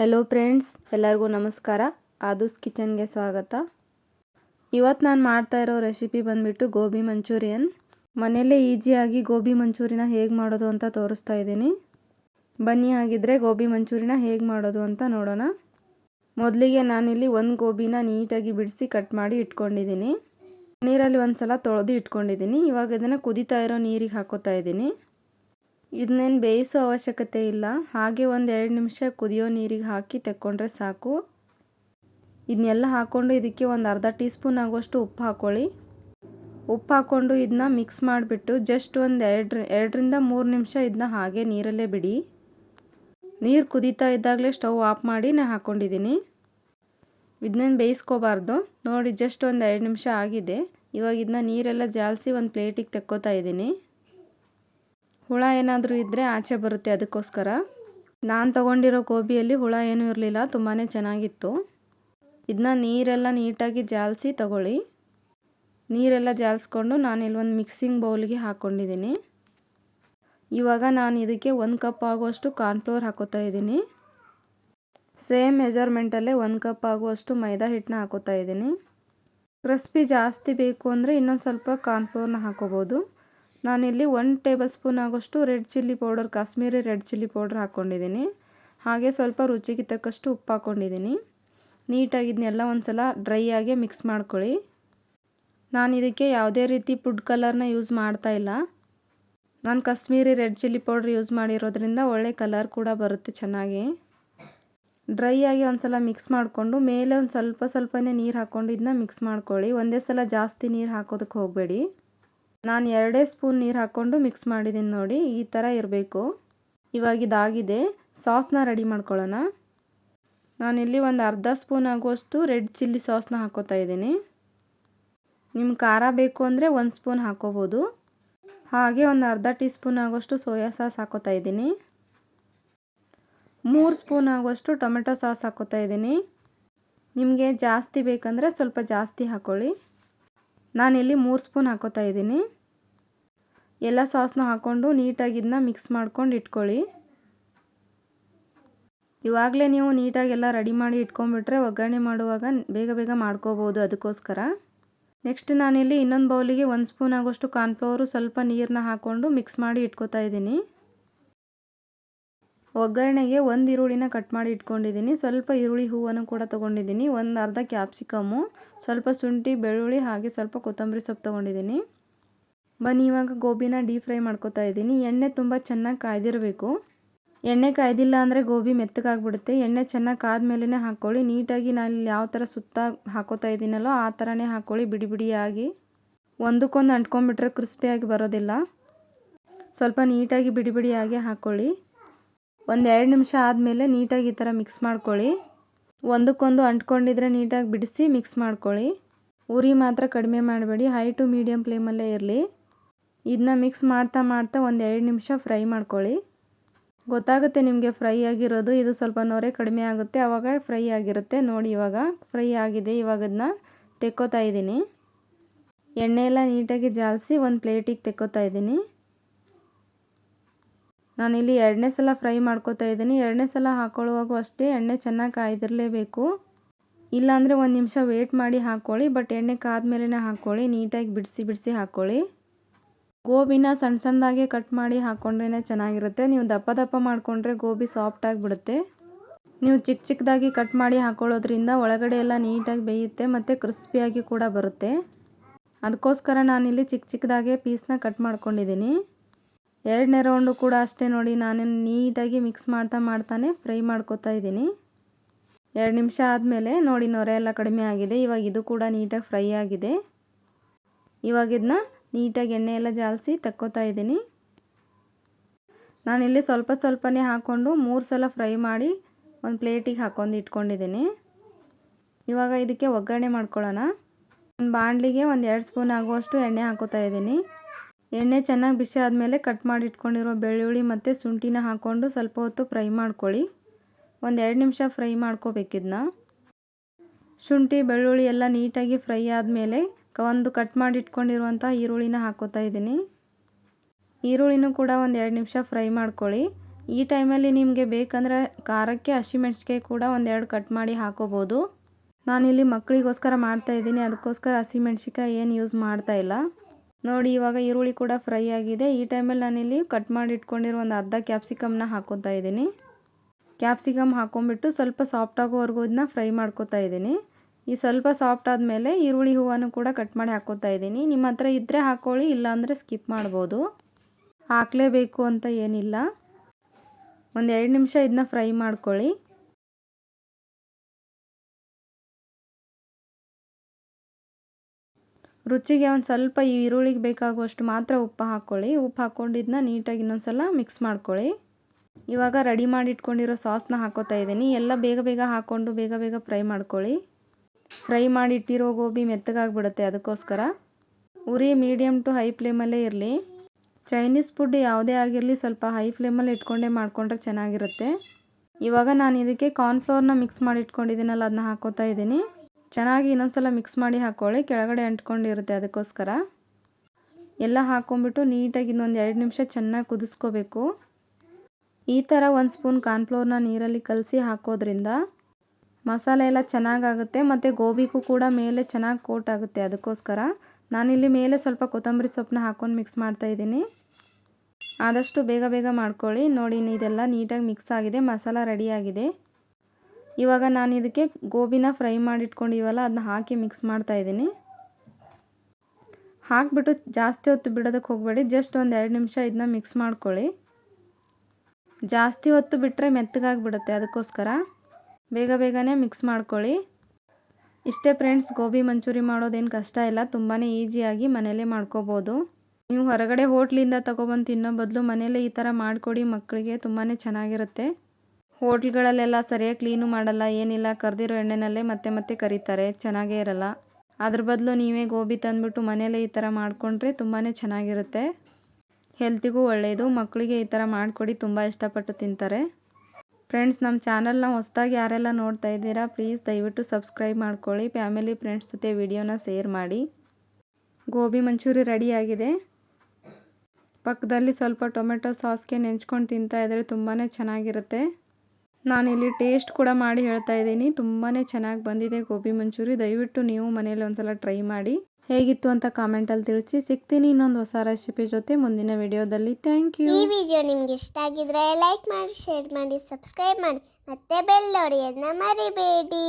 Hello friends ಎಲ್ಲರಿಗೂ ನಮಸ್ಕಾರ. ಆದೂಸ್ ಕಿಚನ್ಗೆ ಸ್ವಾಗತ. ಇವತ್ತು ನಾನು ಮಾಡ್ತಾ ಇರೋ ರೆಸಿಪಿ ಬಂದುಬಿಟ್ಟು ಗೋಬಿ ಮಂಚೂರಿಯನ್. ಮನೆಯಲ್ಲೇ ಈಸಿಯಾಗಿ ಗೋಬಿ ಮಂಚೂರಿನ ಹೇಗೆ ಮಾಡೋದು ಅಂತ ತೋರಿಸ್ತಾ ಇದ್ದೀನಿ. ಬನ್ನಿ ಆಗಿದ್ದರೆ ಗೋಬಿ ಮಂಚೂರಿನ ಹೇಗೆ ಮಾಡೋದು ಅಂತ ನೋಡೋಣ. ಮೊದಲಿಗೆ ನಾನಿಲ್ಲಿ ಒಂದು ಗೋಬಿನ ನೀಟಾಗಿ ಬಿಡಿಸಿ ಕಟ್ ಮಾಡಿ ಇಟ್ಕೊಂಡಿದ್ದೀನಿ. ನೀರಲ್ಲಿ ಒಂದು ಸಲ ತೊಳೆದು ಇಟ್ಕೊಂಡಿದ್ದೀನಿ. ಇವಾಗ ಇದನ್ನು ಕುದೀತಾ ಇರೋ ನೀರಿಗೆ ಹಾಕೋತಾ ಇದ್ದೀನಿ. ಇದನ್ನೇನು ಬೇಯಿಸೋ ಅವಶ್ಯಕತೆ ಇಲ್ಲ. ಹಾಗೆ ಒಂದು ಎರಡು ನಿಮಿಷ ಕುದಿಯೋ ನೀರಿಗೆ ಹಾಕಿ ತಕ್ಕೊಂಡ್ರೆ ಸಾಕು. ಇದನ್ನೆಲ್ಲ ಹಾಕ್ಕೊಂಡು ಇದಕ್ಕೆ ಒಂದು ಅರ್ಧ ಟೀ ಸ್ಪೂನ್ ಆಗುವಷ್ಟು ಉಪ್ಪು ಹಾಕ್ಕೊಳ್ಳಿ ಉಪ್ಪು ಹಾಕ್ಕೊಂಡು ಇದನ್ನ ಮಿಕ್ಸ್ ಮಾಡಿಬಿಟ್ಟು ಜಸ್ಟ್ ಒಂದು ಎರಡು, ಎರಡರಿಂದ ಮೂರು ನಿಮಿಷ ಇದನ್ನ ಹಾಗೆ ನೀರಲ್ಲೇ ಬಿಡಿ. ನೀರು ಕುದೀತಾ ಇದ್ದಾಗಲೇ ಸ್ಟವ್ ಆಫ್ ಮಾಡಿ ನಾನು ಹಾಕ್ಕೊಂಡಿದ್ದೀನಿ ಇದನ್ನೇನು ಬೇಯಿಸ್ಕೋಬಾರ್ದು. ನೋಡಿ ಜಸ್ಟ್ ಒಂದು ಎರಡು ನಿಮಿಷ ಆಗಿದೆ. ಇವಾಗ ಇದನ್ನ ನೀರೆಲ್ಲ ಜಾಲಿಸಿ ಒಂದು ಪ್ಲೇಟಿಗೆ ತಕ್ಕೋತಾ ಇದ್ದೀನಿ. ಹುಳ ಏನಾದರೂ ಇದ್ದರೆ ಆಚೆ ಬರುತ್ತೆ ಅದಕ್ಕೋಸ್ಕರ. ನಾನು ತೊಗೊಂಡಿರೋ ಗೋಬಿಯಲ್ಲಿ ಹುಳ ಏನೂ ಇರಲಿಲ್ಲ ತುಂಬಾ ಚೆನ್ನಾಗಿತ್ತು. ಇದನ್ನ ನೀರೆಲ್ಲ ನೀಟಾಗಿ ಜಾಲಿಸಿ ತಗೊಳ್ಳಿ. ನೀರೆಲ್ಲ ಜಾಲಿಸ್ಕೊಂಡು ನಾನು ಇಲ್ಲಿ ಒಂದು ಮಿಕ್ಸಿಂಗ್ ಬೌಲ್ಗೆ ಹಾಕ್ಕೊಂಡಿದ್ದೀನಿ ಇವಾಗ ನಾನು ಇದಕ್ಕೆ ಒಂದು ಕಪ್ ಆಗುವಷ್ಟು ಕಾರ್ನ್ಫ್ಲೋರ್ ಹಾಕೋತಾ ಇದ್ದೀನಿ. ಸೇಮ್ ಮೆಜರ್ಮೆಂಟಲ್ಲೇ ಒಂದು ಕಪ್ ಆಗುವಷ್ಟು ಮೈದಾ ಹಿಟ್ಟನ್ನ ಹಾಕೋತಾ ಇದ್ದೀನಿ. ಕ್ರಿಸ್ಪಿ ಜಾಸ್ತಿ ಬೇಕು ಅಂದರೆ ಇನ್ನೊಂದು ಸ್ವಲ್ಪ ಕಾರ್ನ್ಫ್ಲೋರ್ನ ಹಾಕೋಬೋದು. ನಾನಿಲ್ಲಿ ಒನ್ ಟೇಬಲ್ ಸ್ಪೂನ್ ಆಗೋಷ್ಟು red chilli powder, Kashmiri red chilli powder ಹಾಕ್ಕೊಂಡಿದ್ದೀನಿ. ಹಾಗೆ ಸ್ವಲ್ಪ ರುಚಿಗೆ ತಕ್ಕಷ್ಟು ಉಪ್ಪು ಹಾಕ್ಕೊಂಡಿದ್ದೀನಿ. ನೀಟಾಗಿ ಇದನ್ನೆಲ್ಲ ಒಂದು ಸಲ ಡ್ರೈ ಆಗಿ ಮಿಕ್ಸ್ ಮಾಡ್ಕೊಳ್ಳಿ. ನಾನು ಇದಕ್ಕೆ ಯಾವುದೇ ರೀತಿ ಫುಡ್ ಕಲರ್ನ ಯೂಸ್ ಮಾಡ್ತಾ ಇಲ್ಲ. ನಾನು Kashmiri red chilli powder use ಮಾಡಿರೋದ್ರಿಂದ ಒಳ್ಳೆ ಕಲರ್ ಕೂಡ ಬರುತ್ತೆ ಚೆನ್ನಾಗಿ. ಡ್ರೈ ಆಗಿ ಒಂದು ಸಲ ಮಿಕ್ಸ್ ಮಾಡಿಕೊಂಡು ಮೇಲೆ ಒಂದು ಸ್ವಲ್ಪ ಸ್ವಲ್ಪನೇ ನೀರು ಹಾಕ್ಕೊಂಡು ಇದನ್ನ ಮಿಕ್ಸ್ ಮಾಡ್ಕೊಳ್ಳಿ. ಒಂದೇ ಸಲ ಜಾಸ್ತಿ ನೀರು ಹಾಕೋದಕ್ಕೆ ಹೋಗಬೇಡಿ. ನಾನು ಎರಡೇ ಸ್ಪೂನ್ ನೀರು ಹಾಕ್ಕೊಂಡು ಮಿಕ್ಸ್ ಮಾಡಿದ್ದೀನಿ ನೋಡಿ, ಈ ಥರ ಇರಬೇಕು. ಇವಾಗ ಇದಾಗಿದೆ. ಸಾಸ್ನ ರೆಡಿ ಮಾಡ್ಕೊಳ್ಳೋಣ. ನಾನಿಲ್ಲಿ ಒಂದು ಅರ್ಧ ಸ್ಪೂನ್ ಆಗುವಷ್ಟು ರೆಡ್ ಚಿಲ್ಲಿ ಸಾಸ್ನ ಹಾಕೋತಾ ಇದ್ದೀನಿ. ನಿಮ್ಗೆ ಖಾರ ಬೇಕು ಅಂದರೆ ಒಂದು ಸ್ಪೂನ್ ಹಾಕೋಬೋದು. ಹಾಗೆ ಒಂದು ಅರ್ಧ ಟೀ ಸ್ಪೂನ್ ಆಗುವಷ್ಟು ಸೋಯಾ ಸಾಸ್ ಹಾಕೋತಾ ಇದ್ದೀನಿ. ಮೂರು ಸ್ಪೂನ್ ಆಗುವಷ್ಟು ಟೊಮೆಟೊ ಸಾಸ್ ಹಾಕೋತಾ ಇದ್ದೀನಿ. ನಿಮಗೆ ಜಾಸ್ತಿ ಬೇಕಂದರೆ ಸ್ವಲ್ಪ ಜಾಸ್ತಿ ಹಾಕ್ಕೊಳ್ಳಿ ನಾನಿಲ್ಲಿ ಮೂರು ಸ್ಪೂನ್ ಹಾಕೋತಾ ಇದ್ದೀನಿ. ಎಲ್ಲ ಸಾಸ್ನ ಹಾಕ್ಕೊಂಡು ನೀಟಾಗಿ ಇದನ್ನ ಮಿಕ್ಸ್ ಮಾಡ್ಕೊಂಡು ಇಟ್ಕೊಳ್ಳಿ. ಇವಾಗಲೇ ನೀವು ನೀಟಾಗಿ ಎಲ್ಲ ರೆಡಿ ಮಾಡಿ ಇಟ್ಕೊಂಡ್ಬಿಟ್ರೆ ಒಗ್ಗರಣೆ ಮಾಡುವಾಗ ಬೇಗ ಬೇಗ ಮಾಡ್ಕೋಬೋದು ಅದಕ್ಕೋಸ್ಕರ. ನೆಕ್ಸ್ಟ್ ನಾನಿಲ್ಲಿ ಇನ್ನೊಂದು ಬೌಲಿಗೆ ಒಂದು ಸ್ಪೂನ್ ಆಗೋಷ್ಟು ಕಾರ್ನ್ಫ್ಲವರು ಸ್ವಲ್ಪ ನೀರನ್ನ ಹಾಕ್ಕೊಂಡು ಮಿಕ್ಸ್ ಮಾಡಿ ಇಟ್ಕೋತಾ ಇದ್ದೀನಿ. ಒಗ್ಗರಣೆಗೆ ಒಂದು ಈರುಳ್ಳಿನ ಕಟ್ ಮಾಡಿ ಇಟ್ಕೊಂಡಿದ್ದೀನಿ. ಸ್ವಲ್ಪ ಈರುಳ್ಳಿ ಹೂವನ್ನು ಕೂಡ ತೊಗೊಂಡಿದ್ದೀನಿ. ಒಂದು ಅರ್ಧ ಕ್ಯಾಪ್ಸಿಕಮ್ಮು ಸ್ವಲ್ಪ ಶುಂಠಿ, ಬೆಳ್ಳುಳ್ಳಿ ಹಾಗೆ ಸ್ವಲ್ಪ ಕೊತ್ತಂಬರಿ ಸೊಪ್ಪು ತೊಗೊಂಡಿದ್ದೀನಿ. ಬನ್ನಿ, ಇವಾಗ ಗೋಬಿನ ಡೀಪ್ ಫ್ರೈ ಮಾಡ್ಕೋತಾ ಇದ್ದೀನಿ. ಎಣ್ಣೆ ತುಂಬ ಚೆನ್ನಾಗಿ ಕಾಯ್ದಿರಬೇಕು. ಎಣ್ಣೆ ಕಾಯ್ದಿಲ್ಲ ಅಂದರೆ ಗೋಬಿ ಮೆತ್ತಗಾಗ್ಬಿಡುತ್ತೆ. ಎಣ್ಣೆ ಚೆನ್ನಾಗಿ ಕಾದ್ಮೇಲೆ ಹಾಕ್ಕೊಳ್ಳಿ ನೀಟಾಗಿ ನಾನು ಯಾವ ಥರ ಸುತ್ತ ಹಾಕೋತಾ ಇದ್ದೀನಲ್ಲೋ ಆ ಥರನೇ ಹಾಕ್ಕೊಳ್ಳಿ ಬಿಡಿ ಬಿಡಿಯಾಗಿ. ಒಂದಕ್ಕೊಂದು ಅಂಟ್ಕೊಂಡ್ಬಿಟ್ರೆ ಕ್ರಿಸ್ಪಿಯಾಗಿ ಬರೋದಿಲ್ಲ. ಸ್ವಲ್ಪ ನೀಟಾಗಿ ಬಿಡಿ ಬಿಡಿಯಾಗಿ ಹಾಕ್ಕೊಳ್ಳಿ ಒಂದು ಎರಡು ನಿಮಿಷ ಆದಮೇಲೆ ನೀಟಾಗಿ ಈ ಥರ ಮಿಕ್ಸ್ ಮಾಡ್ಕೊಳ್ಳಿ. ಒಂದಕ್ಕೊಂದು ಅಂಟ್ಕೊಂಡಿದ್ರೆ ನೀಟಾಗಿ ಬಿಡಿಸಿ ಮಿಕ್ಸ್ ಮಾಡ್ಕೊಳ್ಳಿ. ಉರಿ ಮಾತ್ರ ಕಡಿಮೆ ಮಾಡಬೇಡಿ, ಹೈ ಟು ಮೀಡಿಯಮ್ ಫ್ಲೇಮಲ್ಲೇ ಇರಲಿ. ಇದನ್ನ ಮಿಕ್ಸ್ ಮಾಡ್ತಾ ಮಾಡ್ತಾ ಒಂದು ಎರಡು ನಿಮಿಷ ಫ್ರೈ ಮಾಡ್ಕೊಳ್ಳಿ. ಗೊತ್ತಾಗುತ್ತೆ ನಿಮಗೆ ಫ್ರೈ ಆಗಿರೋದು, ಇದು ಸ್ವಲ್ಪ ನೊರೆ ಕಡಿಮೆ ಆಗುತ್ತೆ ಆವಾಗ ಫ್ರೈ ಆಗಿರುತ್ತೆ. ನೋಡಿ ಇವಾಗ, ಫ್ರೈ ಆಗಿದೆ ಇವಾಗ ಅದನ್ನ ತೆಕ್ಕೋತಾ ಇದ್ದೀನಿ. ಎಣ್ಣೆ ಎಲ್ಲ ನೀಟಾಗಿ ಜಾಲಿಸಿ ಒಂದು ಪ್ಲೇಟಿಗೆ ತೆಕ್ಕೋತಾ ಇದ್ದೀನಿ. ನಾನಿಲ್ಲಿ ಎರಡನೇ ಸಲ ಫ್ರೈ ಮಾಡ್ಕೋತಾ ಇದ್ದೀನಿ. ಎರಡನೇ ಸಲ ಹಾಕೊಳ್ಳುವಾಗೂ ಅಷ್ಟೇ ಎಣ್ಣೆ ಚೆನ್ನಾಗಿ ಕಾಯ್ದಿರಲೇಬೇಕು. ಇಲ್ಲಾಂದರೆ ಒಂದು ನಿಮಿಷ ವೇಟ್ ಮಾಡಿ ಹಾಕ್ಕೊಳ್ಳಿ ಬಟ್ ಎಣ್ಣೆ ಕಾದ್ಮೇಲೆ ಹಾಕ್ಕೊಳ್ಳಿ ನೀಟಾಗಿ ಬಿಡಿಸಿ ಬಿಡಿಸಿ ಹಾಕ್ಕೊಳ್ಳಿ ಗೋಬಿನ ಸಣ್ಣ ಸಣ್ಣದಾಗೆ ಕಟ್ ಮಾಡಿ ಹಾಕ್ಕೊಂಡ್ರೇ ಚೆನ್ನಾಗಿರುತ್ತೆ. ನೀವು ದಪ್ಪ ದಪ್ಪ ಮಾಡಿಕೊಂಡ್ರೆ ಗೋಬಿ ಸಾಫ್ಟಾಗಿ ಬಿಡುತ್ತೆ. ನೀವು ಚಿಕ್ಕ ಚಿಕ್ಕದಾಗಿ ಕಟ್ ಮಾಡಿ ಹಾಕ್ಕೊಳ್ಳೋದ್ರಿಂದ ಒಳಗಡೆ ಎಲ್ಲ ನೀಟಾಗಿ ಬೇಯುತ್ತೆ ಮತ್ತು ಕ್ರಿಸ್ಪಿಯಾಗಿ ಕೂಡ ಬರುತ್ತೆ. ಅದಕ್ಕೋಸ್ಕರ ನಾನಿಲ್ಲಿ ಚಿಕ್ಕ ಚಿಕ್ಕದಾಗೆ ಪೀಸ್ನ ಕಟ್ ಮಾಡ್ಕೊಂಡಿದ್ದೀನಿ. ಎರಡನೇ ರೌಂಡು ಕೂಡ ಅಷ್ಟೇ ನೋಡಿ ನಾನು ನೀಟಾಗಿ ಮಿಕ್ಸ್ ಮಾಡ್ತಾ ಮಾಡ್ತಾನೆ ಫ್ರೈ ಮಾಡ್ಕೋತಾ ಇದ್ದೀನಿ. ಎರಡು ನಿಮಿಷ ಆದಮೇಲೆ ನೋಡಿ ನೊರೆ ಎಲ್ಲ ಕಡಿಮೆ ಆಗಿದೆ, ಇವಾಗ ಇದು ಕೂಡ ನೀಟಾಗಿ ಫ್ರೈ ಆಗಿದೆ. ಇವಾಗ ಇದನ್ನ ನೀಟಾಗಿ ಎಣ್ಣೆ ಎಲ್ಲ ಜಾಲಿಸಿ ತಕ್ಕೋತಾ ಇದ್ದೀನಿ. ನಾನಿಲ್ಲಿ ಸ್ವಲ್ಪ ಸ್ವಲ್ಪನೇ ಹಾಕ್ಕೊಂಡು ಮೂರು ಸಲ ಫ್ರೈ ಮಾಡಿ ಒಂದು ಪ್ಲೇಟಿಗೆ ಹಾಕೊಂಡು ಇಟ್ಕೊಂಡಿದ್ದೀನಿ. ಇವಾಗ ಇದಕ್ಕೆ ಒಗ್ಗರಣೆ ಮಾಡ್ಕೊಳ್ಳೋಣ. ಒಂದು ಬಾಣಲಿಗೆ ಒಂದು ಎರಡು ಸ್ಪೂನ್ ಆಗುವಷ್ಟು ಎಣ್ಣೆ ಹಾಕೋತಾ ಇದ್ದೀನಿ. ಎಣ್ಣೆ ಚೆನ್ನಾಗಿ ಬಿಸಿ ಆದಮೇಲೆ ಕಟ್ ಮಾಡಿ ಇಟ್ಕೊಂಡಿರೋ ಬೆಳ್ಳುಳ್ಳಿ ಮತ್ತು ಶುಂಠಿನ ಹಾಕ್ಕೊಂಡು ಸ್ವಲ್ಪ ಹೊತ್ತು ಫ್ರೈ ಮಾಡ್ಕೊಳ್ಳಿ. ಒಂದು ಎರಡು ನಿಮಿಷ ಫ್ರೈ ಮಾಡ್ಕೋಬೇಕಿದ್ನ. ಶುಂಠಿ, ಬೆಳ್ಳುಳ್ಳಿ ಎಲ್ಲ ನೀಟಾಗಿ ಫ್ರೈ ಆದಮೇಲೆ ಒಂದು ಕಟ್ ಮಾಡಿ ಇಟ್ಕೊಂಡಿರುವಂಥ ಈರುಳ್ಳಿನ ಹಾಕೋತಾ ಇದ್ದೀನಿ. ಈರುಳ್ಳಿನೂ ಕೂಡ ಒಂದು ಎರಡು ನಿಮಿಷ ಫ್ರೈ ಮಾಡ್ಕೊಳ್ಳಿ. ಈ ಟೈಮಲ್ಲಿ ನಿಮಗೆ ಬೇಕಂದರೆ ಖಾರಕ್ಕೆ ಹಸಿಮೆಣ್ಸಿಕಾಯಿ ಕೂಡ ಒಂದೆರಡು ಕಟ್ ಮಾಡಿ ಹಾಕೋಬೋದು. ನಾನಿಲ್ಲಿ ಮಕ್ಕಳಿಗೋಸ್ಕರ ಮಾಡ್ತಾ ಇದ್ದೀನಿ, ಅದಕ್ಕೋಸ್ಕರ ಹಸಿಮೆಣ್ಸಿಕಾಯಿ ಏನು ಯೂಸ್ ಮಾಡ್ತಾ ಇಲ್ಲ. ನೋಡಿ, ಇವಾಗ ಈರುಳ್ಳಿ ಕೂಡ ಫ್ರೈ ಆಗಿದೆ. ಈ ಟೈಮಲ್ಲಿ ನಾನಿಲ್ಲಿ ಕಟ್ ಮಾಡಿ ಇಟ್ಕೊಂಡಿರೋ ಒಂದು ಅರ್ಧ ಕ್ಯಾಪ್ಸಿಕಮ್ನ ಹಾಕೋತಾ ಇದ್ದೀನಿ. ಕ್ಯಾಪ್ಸಿಕಮ್ ಹಾಕೊಂಡ್ಬಿಟ್ಟು ಸ್ವಲ್ಪ ಸಾಫ್ಟ್ ಆಗೋವರೆಗೂ ಇದನ್ನ ಫ್ರೈ ಮಾಡ್ಕೋತಾ ಇದ್ದೀನಿ. ಈ ಸ್ವಲ್ಪ ಸಾಫ್ಟ್ ಆದಮೇಲೆ ಈರುಳ್ಳಿ ಹೂವನ್ನು ಕೂಡ ಕಟ್ ಮಾಡಿ ಹಾಕೋತಾ ಇದ್ದೀನಿ. ನಿಮ್ಮ ಹತ್ರ ಇದ್ದರೆ ಹಾಕ್ಕೊಳ್ಳಿ ಇಲ್ಲಾಂದರೆ ಸ್ಕಿಪ್ ಮಾಡ್ಬೋದು. ಹಾಕಲೇಬೇಕು ಅಂತ ಏನಿಲ್ಲ. ಒಂದು ಎರಡು ನಿಮಿಷ ಇದನ್ನ ಫ್ರೈ ಮಾಡ್ಕೊಳ್ಳಿ. ರುಚಿಗೆ ಒಂದು ಸ್ವಲ್ಪ ಈ ಈರುಳ್ಳಿಗೆ ಬೇಕಾಗುವಷ್ಟು ಮಾತ್ರ ಉಪ್ಪು ಹಾಕ್ಕೊಳ್ಳಿ ಉಪ್ಪು ಹಾಕ್ಕೊಂಡಿದ್ದನ್ನ ನೀಟಾಗಿ ಇನ್ನೊಂದು ಸಲ ಮಿಕ್ಸ್ ಮಾಡ್ಕೊಳ್ಳಿ. ಇವಾಗ ರೆಡಿ ಮಾಡಿ ಇಟ್ಕೊಂಡಿರೋ ಸಾಸ್ನ ಹಾಕೋತಾ ಇದ್ದೀನಿ. ಎಲ್ಲ ಬೇಗ ಬೇಗ ಹಾಕ್ಕೊಂಡು ಬೇಗ ಬೇಗ ಫ್ರೈ ಮಾಡ್ಕೊಳ್ಳಿ. ಫ್ರೈ ಮಾಡಿ ಇಟ್ಟಿರೋ ಗೋಬಿ ಮೆತ್ತಗಾಗ್ಬಿಡುತ್ತೆ ಅದಕ್ಕೋಸ್ಕರ. ಉರಿ ಮೀಡಿಯಮ್ ಟು ಹೈ ಫ್ಲೇಮಲ್ಲೇ ಇರಲಿ. ಚೈನೀಸ್ ಫುಡ್ ಯಾವುದೇ ಆಗಿರಲಿ ಸ್ವಲ್ಪ ಹೈ ಫ್ಲೇಮಲ್ಲಿ ಇಟ್ಕೊಂಡೇ ಮಾಡಿಕೊಂಡ್ರೆ ಚೆನ್ನಾಗಿರುತ್ತೆ. ಇವಾಗ ನಾನು ಇದಕ್ಕೆ ಕಾರ್ನ್ಫ್ಲೋರ್ನ ಮಿಕ್ಸ್ ಮಾಡಿ ಇಟ್ಕೊಂಡಿದ್ದೀನಲ್ಲ ಅದನ್ನ ಹಾಕೋತಾ ಇದ್ದೀನಿ. ಚೆನ್ನಾಗಿ ಇನ್ನೊಂದ್ಸಲ ಮಿಕ್ಸ್ ಮಾಡಿ ಹಾಕ್ಕೊಳ್ಳಿ ಕೆಳಗಡೆ ಅಂಟ್ಕೊಂಡಿರುತ್ತೆ ಅದಕ್ಕೋಸ್ಕರ. ಎಲ್ಲ ಹಾಕ್ಕೊಂಬಿಟ್ಟು ನೀಟಾಗಿ ಇನ್ನೊಂದು ಎರಡು ನಿಮಿಷ ಚೆನ್ನಾಗಿ ಕುದಿಸ್ಕೋಬೇಕು. ಈ ಥರ ಒಂದು ಸ್ಪೂನ್ ಕಾರ್ನ್ಫ್ಲೋರ್ನ ನೀರಲ್ಲಿ ಕಲಸಿ ಹಾಕೋದ್ರಿಂದ ಮಸಾಲೆ ಎಲ್ಲ ಚೆನ್ನಾಗಾಗುತ್ತೆ ಮತ್ತು ಗೋಬಿಗೂ ಕೂಡ ಮೇಲೆ ಚೆನ್ನಾಗಿ ಕೋಟ್ ಆಗುತ್ತೆ ಅದಕ್ಕೋಸ್ಕರ. ನಾನಿಲ್ಲಿ ಮೇಲೆ ಸ್ವಲ್ಪ ಕೊತ್ತಂಬರಿ ಸೊಪ್ಪನ್ನ ಹಾಕ್ಕೊಂಡು ಮಿಕ್ಸ್ ಮಾಡ್ತಾಯಿದ್ದೀನಿ ಆದಷ್ಟು ಬೇಗ ಬೇಗ ಮಾಡ್ಕೊಳ್ಳಿ. ನೋಡಿ ಇದೆಲ್ಲ ನೀಟಾಗಿ ಮಿಕ್ಸ್ ಆಗಿದೆ. ಮಸಾಲ ರೆಡಿಯಾಗಿದೆ ಇವಾಗ ನಾನು ಇದಕ್ಕೆ ಗೋಬಿನ ಫ್ರೈ ಮಾಡಿಟ್ಕೊಂಡಿವಲ್ಲ ಅದನ್ನ ಹಾಕಿ ಮಿಕ್ಸ್ ಮಾಡ್ತಾ ಇದ್ದೀನಿ. ಹಾಕಿಬಿಟ್ಟು ಜಾಸ್ತಿ ಹೊತ್ತು ಬಿಡೋದಕ್ಕೆ ಹೋಗಬೇಡಿ, ಜಸ್ಟ್ ಒಂದು ಎರಡು ನಿಮಿಷ ಇದನ್ನ ಮಿಕ್ಸ್ ಮಾಡ್ಕೊಳ್ಳಿ. ಜಾಸ್ತಿ ಹೊತ್ತು ಬಿಟ್ಟರೆ ಮೆತ್ತಗಾಗಿಬಿಡುತ್ತೆ ಅದಕ್ಕೋಸ್ಕರ. ಬೇಗ ಬೇಗನೆ ಮಿಕ್ಸ್ ಮಾಡ್ಕೊಳ್ಳಿ. ಇಷ್ಟೇ ಫ್ರೆಂಡ್ಸ್, ಗೋಬಿ ಮಂಚೂರಿ ಮಾಡೋದೇನು ಕಷ್ಟ ಇಲ್ಲ ತುಂಬಾ ಈಸಿಯಾಗಿ ಮನೇಲೇ ಮಾಡ್ಕೋಬೋದು. ನೀವು ಹೊರಗಡೆ ಹೋಟ್ಲಿಂದ ತೊಗೊಬಂದು ತಿನ್ನೋ ಬದಲು ಮನೇಲೇ ಈ ಥರ ಮಾಡಿಕೊಡಿ ಮಕ್ಕಳಿಗೆ ತುಂಬಾ ಚೆನ್ನಾಗಿರುತ್ತೆ. ಹೋಟ್ಲ್ಗಳಲ್ಲೆಲ್ಲ ಸರಿಯಾಗಿ ಕ್ಲೀನು ಮಾಡಲ್ಲ, ಏನಿಲ್ಲ, ಕರೆದಿರೋ ಎಣ್ಣೆನಲ್ಲೇ ಮತ್ತೆ ಮತ್ತೆ ಕರೀತಾರೆ, ಚೆನ್ನಾಗೇ ಇರಲ್ಲ. ಅದ್ರ ಬದಲು ನೀವೇ ಗೋಬಿ ತಂದುಬಿಟ್ಟು ಮನೇಲೇ ಈ ಥರ ಮಾಡಿಕೊಂಡ್ರೆ ತುಂಬಾ ಚೆನ್ನಾಗಿರುತ್ತೆ. ಹೆಲ್ತಿಗೂ ಒಳ್ಳೆಯದು ಮಕ್ಕಳಿಗೆ ಈ ಥರ ಮಾಡಿಕೊಡಿ, ತುಂಬ ಇಷ್ಟಪಟ್ಟು ತಿಂತಾರೆ. ಫ್ರೆಂಡ್ಸ್, ನಮ್ಮ ಚಾನಲ್ನ ಹೊಸದಾಗಿ ಯಾರೆಲ್ಲ ನೋಡ್ತಾ ಇದ್ದೀರಾ, ಪ್ಲೀಸ್ ದಯವಿಟ್ಟು ಸಬ್ಸ್ಕ್ರೈಬ್ ಮಾಡ್ಕೊಳ್ಳಿ, ಫ್ಯಾಮಿಲಿ ಫ್ರೆಂಡ್ಸ್ ಜೊತೆ ವಿಡಿಯೋನ ಶೇರ್ ಮಾಡಿ. ಗೋಬಿ ಮಂಚೂರಿ ರೆಡಿಯಾಗಿದೆ. ಪಕ್ಕದಲ್ಲಿ ಸ್ವಲ್ಪ ಟೊಮೆಟೊ ಸಾಸ್ಗೆ ನೆಂಚ್ಕೊಂಡು ತಿಂತಾ ಇದ್ದರೆ ತುಂಬಾ ಚೆನ್ನಾಗಿರುತ್ತೆ. ನಾನಿಲ್ಲಿ ಟೇಸ್ಟ್ ಕೂಡ ಮಾಡಿ ಹೇಳ್ತಾ ಇದ್ದೀನಿ. ತುಂಬಾ ಚೆನ್ನಾಗಿ ಬಂದಿದೆ ಗೋಬಿ ಮಂಚೂರಿ. ದಯವಿಟ್ಟು ನೀವು ಮನೇಲಿ ಒಂದ್ಸಲ ಟ್ರೈ ಮಾಡಿ. ಹೇಗಿತ್ತು ಅಂತ ಕಾಮೆಂಟಲ್ಲಿ ತಿಳಿಸಿ. ಸಿಗ್ತೀನಿ ಇನ್ನೊಂದು ಹೊಸ ರೆಸಿಪಿ ಜೊತೆ ಮುಂದಿನ ವಿಡಿಯೋದಲ್ಲಿ. ಥ್ಯಾಂಕ್ ಯು ಈ ವಿಡಿಯೋ ನಿಮ್ಗೆ ಇಷ್ಟ ಆಗಿದ್ರೆ ಲೈಕ್ ಮಾಡಿ ಶೇರ್ ಮಾಡಿ ಸಬ್ಸ್ಕ್ರೈಬ್ ಮಾಡಿ. ಮತ್ತೆ ಬೆಲ್ ಹೊಡೆಯೋದನ್ನ ಮರಿಬೇಡಿ.